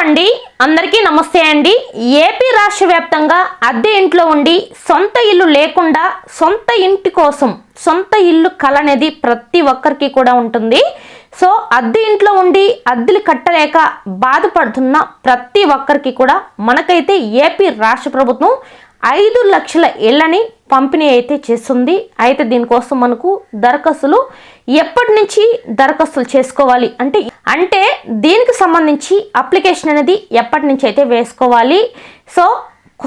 అండి. అందరికీ నమస్తే అండి. ఏపీ రాష్ట్ర వ్యాప్తంగా అద్దె ఇంట్లో ఉండి సొంత ఇల్లు లేకుండా సొంత ఇంటి కోసం సొంత ఇల్లు కల అనేది ప్రతి ఒక్కరికి కూడా ఉంటుంది. సో అద్దె ఇంట్లో ఉండి అద్దెలు కట్టలేక బాధపడుతున్న ప్రతి ఒక్కరికి కూడా మనకైతే ఏపీ రాష్ట్ర ప్రభుత్వం ఐదు లక్షల ఇళ్ళని పంపిణీ అయితే చేస్తుంది. అయితే దీనికోసం మనకు దరఖాస్తులు ఎప్పటి నుంచి దరఖాస్తులు చేసుకోవాలి? అంటే అంటే దీనికి సంబంధించి అప్లికేషన్ అనేది ఎప్పటి నుంచి అయితే వేసుకోవాలి? సో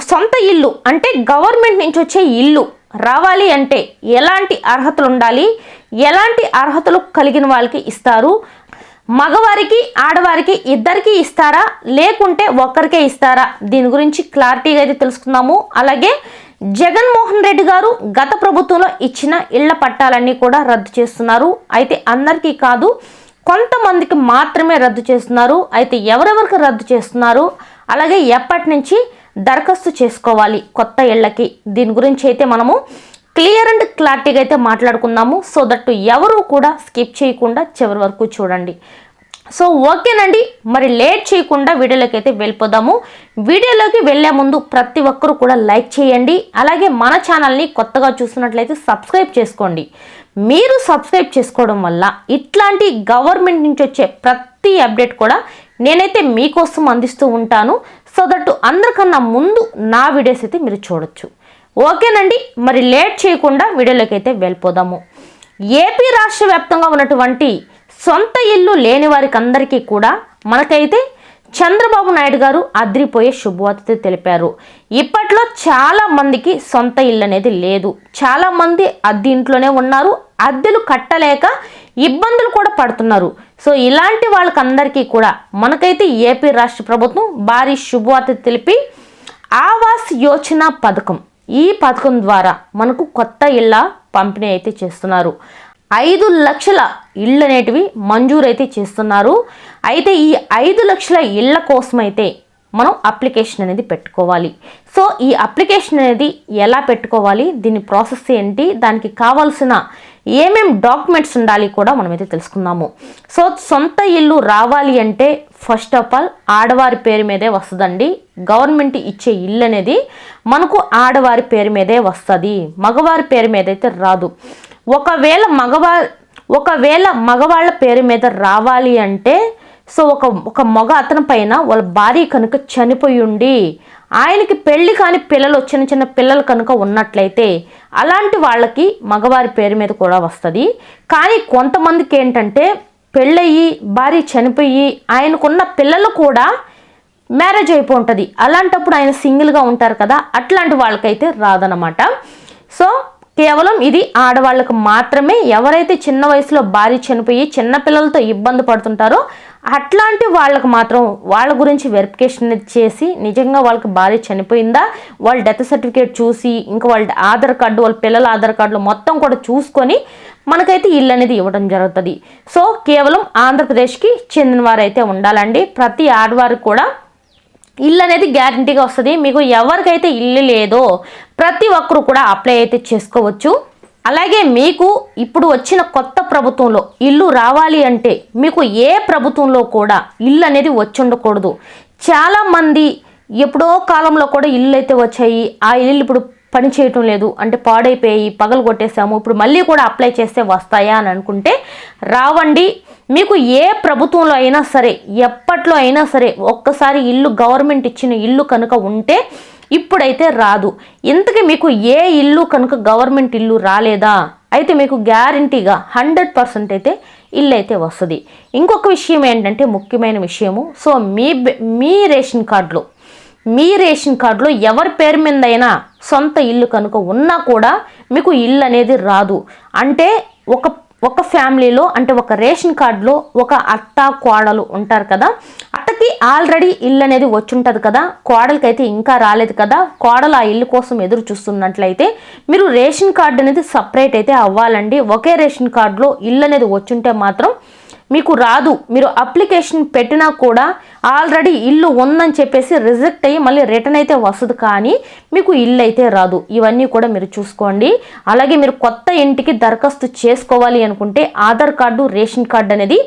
సొంత ఇల్లు అంటే గవర్నమెంట్ నుంచి వచ్చే ఇల్లు రావాలి అంటే ఎలాంటి అర్హతలు ఉండాలి? ఎలాంటి అర్హతలు కలిగిన వాళ్ళకి ఇస్తారు? మగవారికి ఆడవారికి ఇద్దరికి ఇస్తారా? లేకుంటే ఒక్కరికే ఇస్తారా? దీని గురించి క్లారిటీగా అయితే తెలుసుకుందాము. అలాగే జగన్మోహన్ రెడ్డి గారు గత ప్రభుత్వంలో ఇచ్చిన ఇళ్ళ పట్టాలన్నీ కూడా రద్దు చేస్తున్నారు. అయితే అందరికీ కాదు కొంతమందికి మాత్రమే రద్దు చేస్తున్నారు. అయితే ఎవరెవరికి రద్దు చేస్తున్నారు? అలాగే ఎప్పటి నుంచి దరఖాస్తు చేసుకోవాలి కొత్త ఇళ్ళకి దీని గురించి అయితే మనము క్లియర్ అండ్ క్లారిటీగా అయితే మాట్లాడుకుందాము. సో దట్ ఎవరు కూడా స్కిప్ చేయకుండా చివరి వరకు చూడండి. సో ఓకేనండి. మరి లేట్ చేయకుండా వీడియోలోకి అయితే వెళ్ళిపోదాము. వీడియోలోకి వెళ్ళే ముందు ప్రతి ఒక్కరు కూడా లైక్ చేయండి. అలాగే మన ఛానల్ని కొత్తగా చూస్తున్నట్లయితే సబ్స్క్రైబ్ చేసుకోండి. మీరు సబ్స్క్రైబ్ చేసుకోవడం వల్ల ఇట్లాంటి గవర్నమెంట్ నుంచి వచ్చే ప్రతి అప్డేట్ కూడా నేనైతే మీకోసం అందిస్తూ ఉంటాను. సో దట్ అందరికన్నా ముందు నా వీడియోస్ అయితే మీరు చూడొచ్చు. ఓకేనండి మరి లేట్ చేయకుండా వీడియోలోకి అయితే వెళ్ళిపోదాము. ఏపీ రాష్ట్ర వ్యాప్తంగా ఉన్నటువంటి సొంత ఇల్లు లేని వారికి అందరికీ కూడా మనకైతే చంద్రబాబు నాయుడు గారు అద్రిపోయే శుభవార్త తెలిపారు. ఇప్పట్లో చాలా మందికి సొంత ఇల్లు అనేది లేదు. చాలా మంది అద్దె ఇంట్లోనే ఉన్నారు. అద్దెలు కట్టలేక ఇబ్బందులు కూడా పడుతున్నారు. సో ఇలాంటి వాళ్ళకందరికీ కూడా మనకైతే ఏపీ రాష్ట్ర ప్రభుత్వం భారీ శుభవార్త తెలిపి ఆవాస్ యోచన పథకం ఈ పథకం ద్వారా మనకు కొత్త ఇళ్ళ పంపిణీ అయితే చేస్తున్నారు. ఐదు లక్షల ఇళ్ళు అనేటివి మంజూరైతే చేస్తున్నారు. అయితే ఈ ఐదు లక్షల ఇళ్ళ కోసం అయితే మనం అప్లికేషన్ అనేది పెట్టుకోవాలి. సో ఈ అప్లికేషన్ అనేది ఎలా పెట్టుకోవాలి? దీని ప్రాసెస్ ఏంటి? దానికి కావాల్సిన ఏమేం డాక్యుమెంట్స్ ఉండాలి కూడా మనమైతే తెలుసుకుందాము. సో సొంత ఇల్లు రావాలి అంటే ఫస్ట్ ఆఫ్ ఆల్ ఆడవారి పేరు మీదే వస్తుందండి. గవర్నమెంట్ ఇచ్చే ఇల్లు అనేది మనకు ఆడవారి పేరు మీదే వస్తుంది. మగవారి పేరు మీద అయితే రాదు. ఒకవేళ మగవా ఒకవేళ మగవాళ్ళ పేరు మీద రావాలి అంటే సో ఒక ఒక మగ అతని పైన వాళ్ళ భార్య కనుక చనిపోయి ఉండి ఆయనకి పెళ్ళి కాని పిల్లలు చిన్న చిన్న పిల్లలు కనుక ఉన్నట్లయితే అలాంటి వాళ్ళకి మగవారి పేరు మీద కూడా వస్తుంది. కానీ కొంతమందికి ఏంటంటే పెళ్ళయి భార్య చనిపోయి ఆయనకున్న పిల్లలు కూడా మ్యారేజ్ అయిపో ఉంటుంది అలాంటప్పుడు ఆయన సింగిల్గా ఉంటారు కదా అట్లాంటి వాళ్ళకైతే రాదనమాట సో కేవలం ఇది ఆడవాళ్ళకు మాత్రమే ఎవరైతే చిన్న వయసులో భార్య చనిపోయి చిన్న పిల్లలతో ఇబ్బంది పడుతుంటారో అట్లాంటి వాళ్ళకు మాత్రం వాళ్ళ గురించి వెరిఫికేషన్ చేసి నిజంగా వాళ్ళకి భార్య చనిపోయిందా వాళ్ళ డెత్ సర్టిఫికేట్ చూసి ఇంకా వాళ్ళ ఆధార్ కార్డు వాళ్ళ పిల్లల ఆధార్ కార్డులు మొత్తం కూడా చూసుకొని మనకైతే ఇల్లు అనేది ఇవ్వడం జరుగుతుంది. సో కేవలం ఆంధ్రప్రదేశ్కి చెందిన వారైతే ఉండాలండి. ప్రతి ఆడవారికి కూడా ఇల్లు అనేది గ్యారంటీగా వస్తుంది. మీకు ఎవరికైతే ఇల్లు లేదో ప్రతి ఒక్కరు కూడా అప్లై అయితే చేసుకోవచ్చు. అలాగే మీకు ఇప్పుడు వచ్చిన కొత్త ప్రభుత్వంలో ఇల్లు రావాలి అంటే మీకు ఏ ప్రభుత్వంలో కూడా ఇల్లు అనేది వచ్చి ఉండకూడదు. చాలామంది ఎప్పుడో కాలంలో కూడా ఇల్లు అయితే వచ్చాయి. ఆ ఇల్లు ఇప్పుడు పని చేయటం లేదు అంటే పాడైపోయి పగలు కొట్టేసాము ఇప్పుడు మళ్ళీ కూడా అప్లై చేస్తే వస్తాయా అని అనుకుంటే రావండి. మీకు ఏ ప్రభుత్వంలో అయినా సరే ఎప్పట్లో అయినా సరే ఒక్కసారి ఇల్లు గవర్నమెంట్ ఇచ్చిన ఇల్లు కనుక ఉంటే ఇప్పుడైతే రాదు. ఇంతకీ మీకు ఏ ఇల్లు కనుక గవర్నమెంట్ ఇల్లు రాలేదా? అయితే మీకు గ్యారంటీగా హండ్రెడ్ పర్సెంట్ అయితే ఇల్లు అయితే వస్తుంది. ఇంకొక విషయం ఏంటంటే ముఖ్యమైన విషయము సో మీ మీ రేషన్ కార్డులో మీ రేషన్ కార్డులో ఎవరి పేరు మీదైనా సొంత ఇల్లు కనుక ఉన్నా కూడా మీకు ఇల్లు అనేది రాదు. అంటే ఒక ఒక ఫ్యామిలీలో అంటే ఒక రేషన్ కార్డులో ఒక అత్త కోడలు ఉంటారు కదా అత్తకి ఆల్రెడీ ఇల్లు అనేది వచ్చుంటుంది కదా కోడలకైతే అయితే ఇంకా రాలేదు కదా కోడలు ఆ ఇల్లు కోసం ఎదురు చూస్తున్నట్లయితే మీరు రేషన్ కార్డు అనేది సపరేట్ అయితే అవ్వాలండి. ఒకే రేషన్ కార్డులో ఇల్లు అనేది వచ్చుంటే మాత్రం మీకు రాదు. మీరు అప్లికేషన్ పెట్టినా కూడా ఆల్రెడీ ఇల్లు ఉందని చెప్పేసి రిజెక్ట్ అయ్యి మళ్ళీ రిటర్న్ అయితే వస్తుంది కానీ మీకు ఇల్లు అయితే రాదు. ఇవన్నీ కూడా మీరు చూసుకోండి. అలాగే మీరు కొత్త ఇంటికి దరఖాస్తు చేసుకోవాలి అనుకుంటే ఆధార్ కార్డు రేషన్ కార్డు అనేది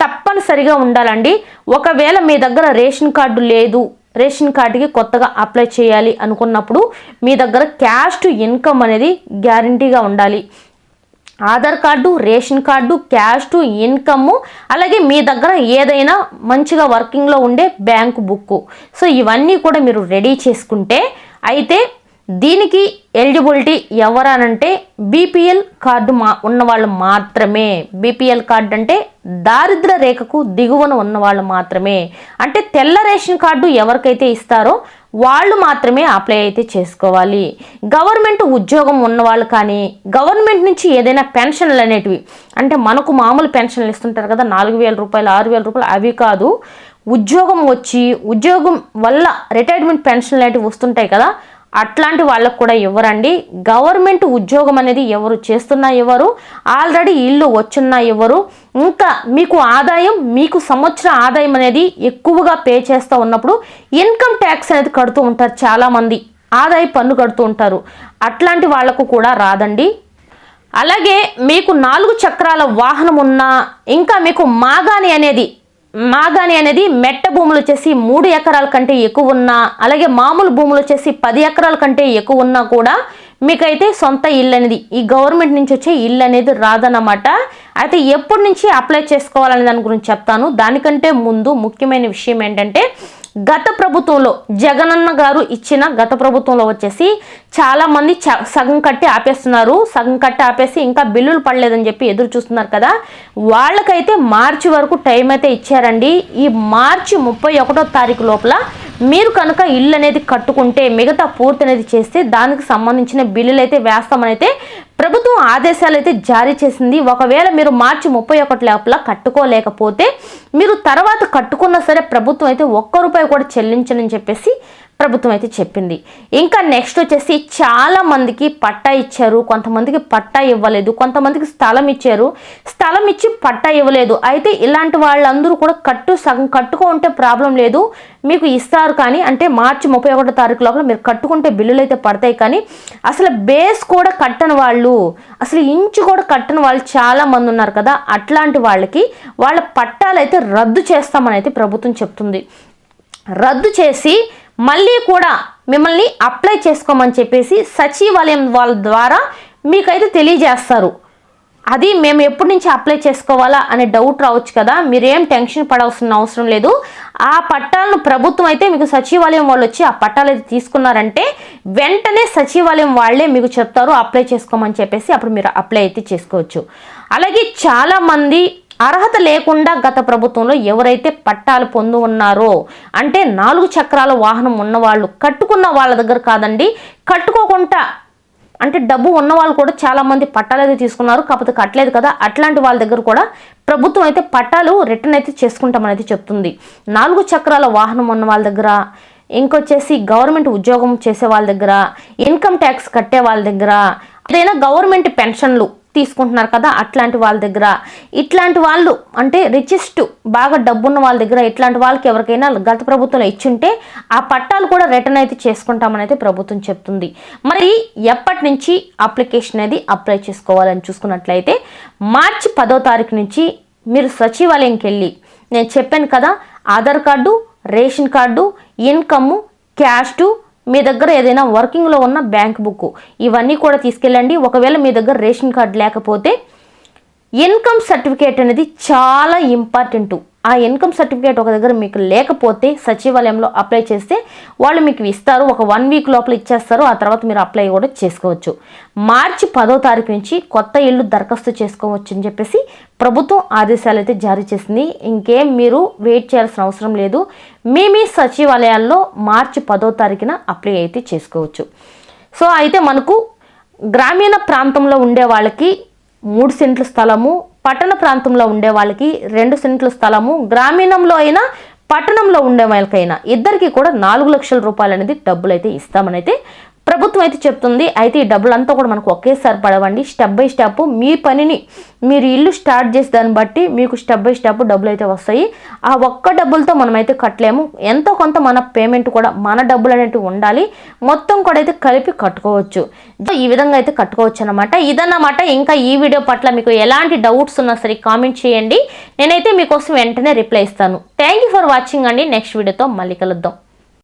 తప్పనిసరిగా ఉండాలండి. ఒకవేళ మీ దగ్గర రేషన్ కార్డు లేదు రేషన్ కార్డుకి కొత్తగా అప్లై చేయాలి అనుకున్నప్పుడు మీ దగ్గర క్యాష్ టు ఇన్కమ్ అనేది గ్యారంటీగా ఉండాలి. Aadhaar card ration card cash to income అలాగే మీ దగ్గర ఏదైనా మంచిగా వర్కింగ్లో ఉండే బ్యాంకు బుక్. సో ఇవన్నీ కూడా మీరు రెడీ చేసుకుంటే అయితే దీనికి ఎలిజిబిలిటీ ఎవరనంటే బీపీఎల్ కార్డు మా ఉన్నవాళ్ళు మాత్రమే. బీపీఎల్ కార్డు అంటే దారిద్ర రేఖకు దిగువన ఉన్నవాళ్ళు మాత్రమే. అంటే తెల్ల రేషన్ కార్డు ఎవరికైతే ఇస్తారో వాళ్ళు మాత్రమే అప్లై అయితే చేసుకోవాలి. గవర్నమెంట్ ఉద్యోగం ఉన్నవాళ్ళు కానీ గవర్నమెంట్ నుంచి ఏదైనా పెన్షన్లు అనేటివి అంటే మనకు మామూలు పెన్షన్లు ఇస్తుంటారు కదా నాలుగు వేల రూపాయలు ఆరు వేల రూపాయలు అవి కాదు. ఉద్యోగం వచ్చి ఉద్యోగం వల్ల రిటైర్మెంట్ పెన్షన్లు అనేటివి వస్తుంటాయి కదా అట్లాంటి వాళ్ళకు కూడా ఇవ్వరండి. గవర్నమెంట్ ఉద్యోగం అనేది ఎవరు చేస్తున్నా ఎవరు ఆల్రెడీ ఇల్లు వచ్చున్నా ఎవరు ఇంకా మీకు ఆదాయం మీకు సంవత్సర ఆదాయం అనేది ఎక్కువగా పే చేస్తూ ఉన్నప్పుడు ఇన్కమ్ ట్యాక్స్ అనేది కడుతూ ఉంటారు చాలామంది. ఆదాయ పన్ను కడుతూ ఉంటారు. అట్లాంటి వాళ్ళకు కూడా రాదండి. అలాగే మీకు నాలుగు చక్రాల వాహనం ఉన్నా ఇంకా మీకు మాగాని అనేది మాగాని అనేది మెట్ట భూములు వచ్చేసి మూడు ఎకరాల కంటే ఎక్కువ ఉన్నా అలాగే మామూలు భూములు వచ్చేసి పది ఎకరాల కంటే ఎక్కువ ఉన్నా కూడా మీకైతే సొంత ఇల్లు అనేది ఈ గవర్నమెంట్ నుంచి వచ్చే ఇల్లు అనేది రాదన్నమాట. అయితే ఎప్పటి నుంచి అప్లై చేసుకోవాలనే దాని గురించి చెప్తాను. దానికంటే ముందు ముఖ్యమైన విషయం ఏంటంటే గత ప్రభుత్వంలో జగనన్న గారు ఇచ్చిన గత ప్రభుత్వంలో వచ్చేసి చాలా మంది చ- సగం కట్టి ఆపేస్తున్నారు. సగం కట్టి ఆపేసి ఇంకా బిల్లులు పడలేదని చెప్పి ఎదురు చూస్తున్నారు కదా. వాళ్ళకైతే మార్చి వరకు టైం అయితే ఇచ్చారండి. ఈ మార్చి ముప్పై ఒకటో తారీఖు లోపల మీరు కనుక ఇల్లు అనేది కట్టుకుంటే మిగతా పూర్తి అనేది చేస్తే దానికి సంబంధించిన బిల్లులు అయితే వేస్తామని అయితే ప్రభుత్వం ఆదేశాలు అయితే జారీ చేసింది. ఒకవేళ మీరు మార్చి ముప్పై ఒకటి లోపల కట్టుకోలేకపోతే మీరు తర్వాత కట్టుకున్నా సరే ప్రభుత్వం అయితే ఒక్క రూపాయి కూడా చెల్లించనని చెప్పేసి ప్రభుత్వం అయితే చెప్పింది. ఇంకా నెక్స్ట్ వచ్చేసి చాలా మందికి పట్టా ఇచ్చారు. కొంతమందికి పట్టా ఇవ్వలేదు. కొంతమందికి స్థలం ఇచ్చారు. స్థలం ఇచ్చి పట్టా ఇవ్వలేదు. అయితే ఇలాంటి వాళ్ళందరూ కూడా కట్టు సగం కట్టుకో ఉంటే ప్రాబ్లం లేదు. మీకు ఇస్తారు కానీ అంటే మార్చి ముప్పై ఒకటో తారీఖు లోపల మీరు కట్టుకుంటే బిల్లులు అయితే పడతాయి కానీ అసలు బేస్ కూడా కట్టని వాళ్ళు అసలు ఇంచు కూడా కట్టని వాళ్ళు చాలా మంది ఉన్నారు కదా. అట్లాంటి వాళ్ళకి వాళ్ళ పట్టాలు అయితే రద్దు చేస్తామని అయితే ప్రభుత్వం చెప్తుంది. రద్దు చేసి మళ్ళీ కూడా మిమ్మల్ని అప్లై చేసుకోమని చెప్పేసి సచివాలయం వాళ్ళ ద్వారా మీకైతే తెలియజేస్తారు. అది మేము ఎప్పటి నుంచి అప్లై చేసుకోవాలా అనే డౌట్ రావచ్చు కదా. మీరేం టెన్షన్ పడాల్సిన అవసరం లేదు. ఆ పట్టాలను ప్రభుత్వం అయితే మీకు సచివాలయం వాళ్ళు వచ్చి ఆ పట్టాలు అయితే తీసుకున్నారంటే వెంటనే సచివాలయం వాళ్ళే మీకు చెప్తారు అప్లై చేసుకోమని చెప్పేసి అప్పుడు మీరు అప్లై అయితే చేసుకోవచ్చు. అలాగే చాలామంది అర్హత లేకుండా గత ప్రభుత్వంలో ఎవరైతే పట్టాలు పొందు ఉన్నారో అంటే నాలుగు చక్రాల వాహనం ఉన్నవాళ్ళు కట్టుకున్న వాళ్ళ దగ్గర కాదండి కట్టుకోకుండా అంటే డబ్బు ఉన్న వాళ్ళు కూడా చాలామంది పట్టాలు అయితే తీసుకున్నారు కాకపోతే కట్టలేదు కదా అట్లాంటి వాళ్ళ దగ్గర కూడా ప్రభుత్వం అయితే పట్టాలు రిటర్న్ అయితే చేసుకుంటామని అయితే చెప్తుంది. నాలుగు చక్రాల వాహనం ఉన్న వాళ్ళ దగ్గర ఇంకొచ్చేసి గవర్నమెంట్ ఉద్యోగం చేసే వాళ్ళ దగ్గర ఇన్కమ్ ట్యాక్స్ కట్టే వాళ్ళ దగ్గర ఏదైనా గవర్నమెంట్ పెన్షన్లు తీసుకుంటున్నారు కదా అట్లాంటి వాళ్ళ దగ్గర. ఇట్లాంటి వాళ్ళు అంటే రిచెస్ట్ బాగా డబ్బున్న వాళ్ళ దగ్గర ఇట్లాంటి వాళ్ళకి ఎవరికైనా గత ప్రభుత్వంలో ఇచ్చుంటే ఆ పట్టాలు కూడా రిటర్న్ అయితే చేసుకుంటామని అయితే ప్రభుత్వం చెప్తుంది. మరి ఎప్పటి నుంచి అప్లికేషన్ అనేది అప్లై చేసుకోవాలని చూసుకున్నట్లయితే మార్చి పదో తారీఖు నుంచి మీరు సచివాలయంకి వెళ్ళి నేను చెప్పాను కదా Aadhaar card ration card income cash to మీ దగ్గర ఏదైనా వర్కింగ్లో ఉన్న బ్యాంక్ బుక్ ఇవన్నీ కూడా తీసుకెళ్ళండి. ఒకవేళ మీ దగ్గర రేషన్ కార్డు లేకపోతే ఇన్కమ్ సర్టిఫికేట్ అనేది చాలా ఇంపార్టెంటు ఆ ఇన్కమ్ సర్టిఫికేట్ ఒక దగ్గర మీకు లేకపోతే సచివాలయంలో అప్లై చేస్తే వాళ్ళు మీకు ఇస్తారు. ఒక వన్ వీక్ లోపల ఇచ్చేస్తారు. ఆ తర్వాత మీరు అప్లై కూడా చేసుకోవచ్చు. మార్చి పదో తారీఖు నుంచి కొత్త ఇల్లు దరఖాస్తు చేసుకోవచ్చు అని చెప్పేసి ప్రభుత్వం ఆదేశాలు అయితే జారీ చేసింది. ఇంకేం మీరు వెయిట్ చేయాల్సిన అవసరం లేదు. మీ మీ సచివాలయాల్లో మార్చి పదో తారీఖున అప్లై అయితే చేసుకోవచ్చు. సో అయితే మనకు గ్రామీణ ప్రాంతంలో ఉండే వాళ్ళకి మూడు సెంట్ల స్థలము పట్టణ ప్రాంతంలో ఉండే వాళ్ళకి రెండు సెంట్ల స్థలము గ్రామీణంలో అయినా పట్టణంలో ఉండే వాళ్ళకైనా ఇద్దరికి కూడా నాలుగు లక్షల రూపాయలు అనేది డబ్బులు అయితే ఇస్తామని అయితే ప్రభుత్వం అయితే చెప్తుంది అయితే ఈ డబ్బులంతా కూడా మనకు ఒకేసారి పడవండి. స్టెప్ బై స్టెప్ మీ పనిని మీరు ఇల్లు స్టార్ట్ చేసే దాన్ని బట్టి మీకు స్టెప్ బై స్టెప్ డబ్బులు అయితే వస్తాయి. ఆ ఒక్క డబ్బులతో మనమైతే కట్టలేము. ఎంతో కొంత మన పేమెంట్ కూడా మన డబ్బులు అనేవి ఉండాలి. మొత్తం కూడా అయితే కలిపి కట్టుకోవచ్చు. ఈ విధంగా అయితే కట్టుకోవచ్చు అనమాట ఇదన్నమాట. ఇంకా ఈ వీడియో పట్ల మీకు ఎలాంటి డౌట్స్ ఉన్నా సరే కామెంట్ చేయండి. నేనైతే మీకోసం వెంటనే రిప్లై ఇస్తాను. థ్యాంక్ యూ ఫర్ వాచింగ్ అండి. నెక్స్ట్ వీడియోతో మళ్ళీ కలుద్దాం.